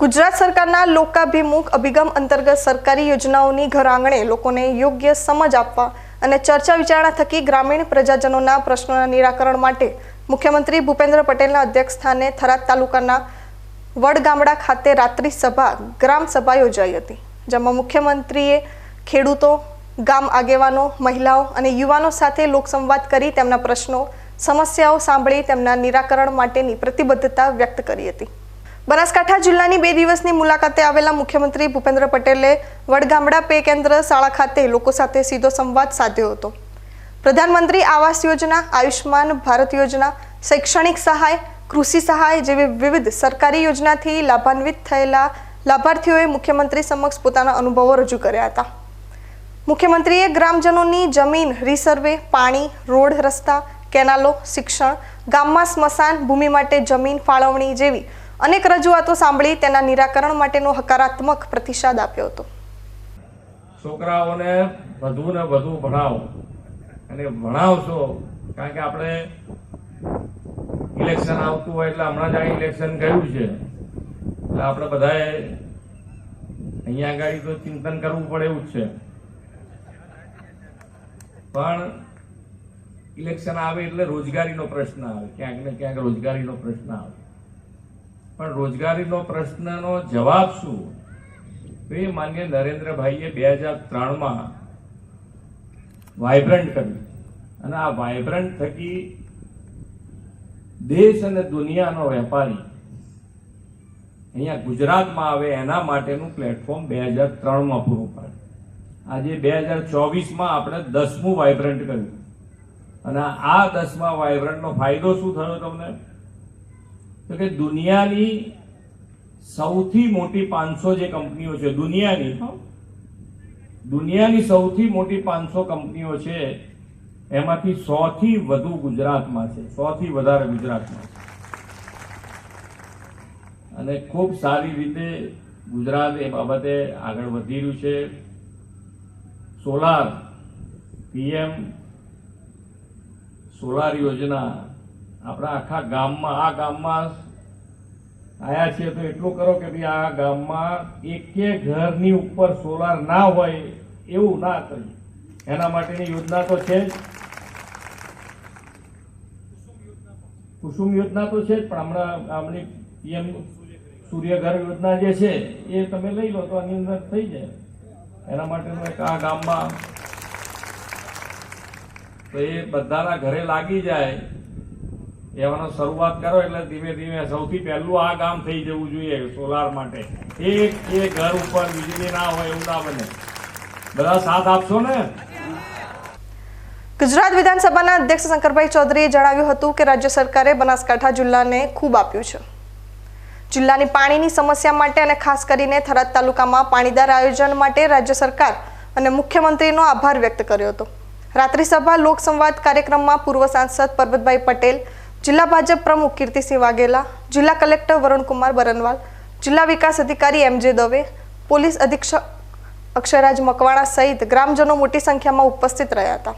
ગુજરાત સરકારના લોકાભિમુખ અભિગમ અંતર્ગત સરકારી યોજનાઓની ઘર આંગણે લોકોને યોગ્ય સમજ આપવા અને ચર્ચા વિચારણા થકી ગ્રામીણ પ્રજાજનોના પ્રશ્નોના નિરાકરણ માટે મુખ્યમંત્રી ભૂપેન્દ્ર પટેલના અધ્યક્ષસ્થાને થરાદ તાલુકાના વડગામડા ખાતે રાત્રિ સભા, ગ્રામ સભા યોજાઈ હતી, જેમાં મુખ્યમંત્રીએ ખેડૂતો, ગામ આગેવાનો, મહિલાઓ અને યુવાનો સાથે લોકસંવાદ કરી તેમના પ્રશ્નો, સમસ્યાઓ સાંભળી તેમના નિરાકરણ માટેની પ્રતિબદ્ધતા વ્યક્ત કરી હતી. બનાસકાંઠા જિલ્લાની બે દિવસની મુલાકાતે આવેલા મુખ્યમંત્રી ભૂપેન્દ્ર પટેલે વડગામડા પે કેન્દ્ર શાળા ખાતે લોકો સાથે સીધો સંવાદ સાધ્યો હતો. પ્રધાનમંત્રી આવાસ યોજના આયુષ્માન ભારત યોજના, શૈક્ષણિક સહાય, કૃષિ સહાય જેવી વિવિધ સરકારી યોજનાથી લાભાન્વિત થયેલા લાભાર્થીઓએ મુખ્યમંત્રી સમક્ષ પોતાના અનુભવો રજૂ કર્યા હતા. મુખ્યમંત્રીએ ગ્રામજનોની જમીન રીસર્વે, પાણી, રોડ રસ્તા, કેનાલો, શિક્ષણ, ગામમાં સ્મશાન ભૂમિ માટે જમીન ફાળવણી જેવી અનેક રજૂઆતો સાંભળી તેના નિરાકરણ માટેનો હકારાત્મક પ્રતિસાદ આપ્યો હતો. છોકરાઓને વધુ ને વધુ ભણાવો. અને ભણાવશો, કારણ કે આપણે ઇલેક્શન આવતું હોય એટલે હમણાં જ આ ઇલેક્શન ગયું છે. એટલે આપણે બધાએ અહીંયા આગળ તો ચિંતન કરવું પડે એવું જ છે. પણ ઇલેક્શન આવે એટલે રોજગારીનો પ્રશ્ન આવે. ક્યાંક ને ક્યાંક રોજગારીનો પ્રશ્ન આવે. પણ રોજગારીનો પ્રશ્નનો જવાબ શું? તો એ માન્ય નરેન્દ્રભાઈએ બે હજાર ત્રણમાં વાયબ્રન્ટ કર્યું. અને આ વાયબ્રન્ટ થકી દેશ અને દુનિયાનો વેપારી અહીંયા ગુજરાતમાં આવે એના માટેનું પ્લેટફોર્મ બે હજાર ત્રણમાં પૂરું પાડ્યું. આજે બે હજાર ચોવીસમાં આપણે દસમું વાઇબ્રન્ટ કર્યું. અને આ દસમા વાયબ્રન્ટનો ફાયદો શું થયો તમને? તો કે દુનિયાની સૌથી મોટી પાંચસો જે કંપનીઓ છે દુનિયાની દુનિયાની સૌથી મોટી પાંચસો કંપનીઓ છે એમાંથી સો થી વધુ ગુજરાતમાં છે સો થી વધારે ગુજરાતમાં અને ખૂબ સારી રીતે ગુજરાત એ બાબતે આગળ વધી રહ્યું છે. સોલાર પીએમ સોલાર યોજના આપણા આખા ગામમાં, આ ગામમાં આયા છીએ તો એટલું કરો કે ભાઈ આ ગામમાં એકે ઘરની ઉપર સોલાર ના હોય એવું ના કરીએ. એના માટેની યોજના તો છે કુસુમ યોજના તો છે જ, પણ હમણાં આપણી પીએમ સૂર્યઘર યોજના જે છે એ તમે લઈ લો તો આની અંદર થઈ જાય. એના એક આ ગામમાં તો એ બધાના ઘરે લાગી જાય. એવાનો શરૂઆત કરો એટલે ધીમે ધીમે સૌથી પહેલું આ કામ થઈ જવું જોઈએ સોલાર માટે. એક એક ઘર ઉપર વીજળી ના હોય એવું ના બને. બધા સાથ આપશો ને? ગુજરાત વિધાનસભાના અધ્યક્ષ શંકરભાઈ ચૌધરીએ જણાવ્યું હતું કે રાજ્ય સરકારે બનાસકાંઠા જિલ્લાને ખૂબ આપ્યું છે. જિલ્લાની પાણીની સમસ્યા માટે અને ખાસ કરીને થરાદ તાલુકામાં પાણીદાર આયોજન માટે રાજ્ય સરકાર અને મુખ્યમંત્રીનો આભાર વ્યક્ત કર્યો હતો. રાત્રિસભા લોકસંવાદ કાર્યક્રમમાં પૂર્વ સાંસદ પરબતભાઈ પટેલ જિલ્લા ભાજપ પ્રમુખ કીર્તિસિંહ વાઘેલા, જિલ્લા કલેક્ટર વરુણકુમાર બરનવાલ, જિલ્લા વિકાસ અધિકારી એમ દવે, પોલીસ અધિક્ષક અક્ષરાજ મકવાણા સહિત ગ્રામજનો મોટી સંખ્યામાં ઉપસ્થિત રહ્યા હતા.